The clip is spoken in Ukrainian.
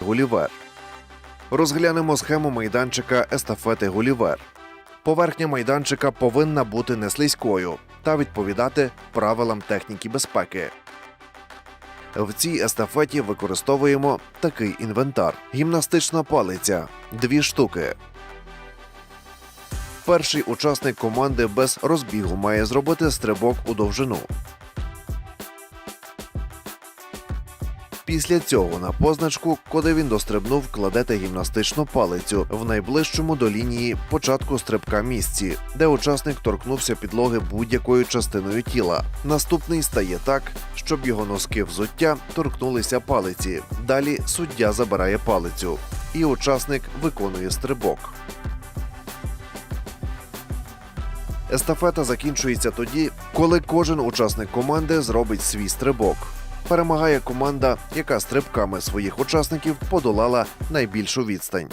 Гулівер. Розглянемо схему майданчика естафети Гулівер. Поверхня майданчика повинна бути неслизькою та відповідати правилам техніки безпеки. В цій естафеті використовуємо такий інвентар: гімнастична палиця дві штуки. Перший учасник команди без розбігу має зробити стрибок у довжину. Після цього на позначку, куди він дострибнув, кладете гімнастичну палицю в найближчому до лінії початку стрибка місці, де учасник торкнувся підлоги будь-якою частиною тіла. Наступний стає так, щоб його носки взуття торкнулися палиці. Далі суддя забирає палицю, і учасник виконує стрибок. Естафета закінчується тоді, коли кожен учасник команди зробить свій стрибок. Перемагає команда, яка стрибками своїх учасників подолала найбільшу відстань.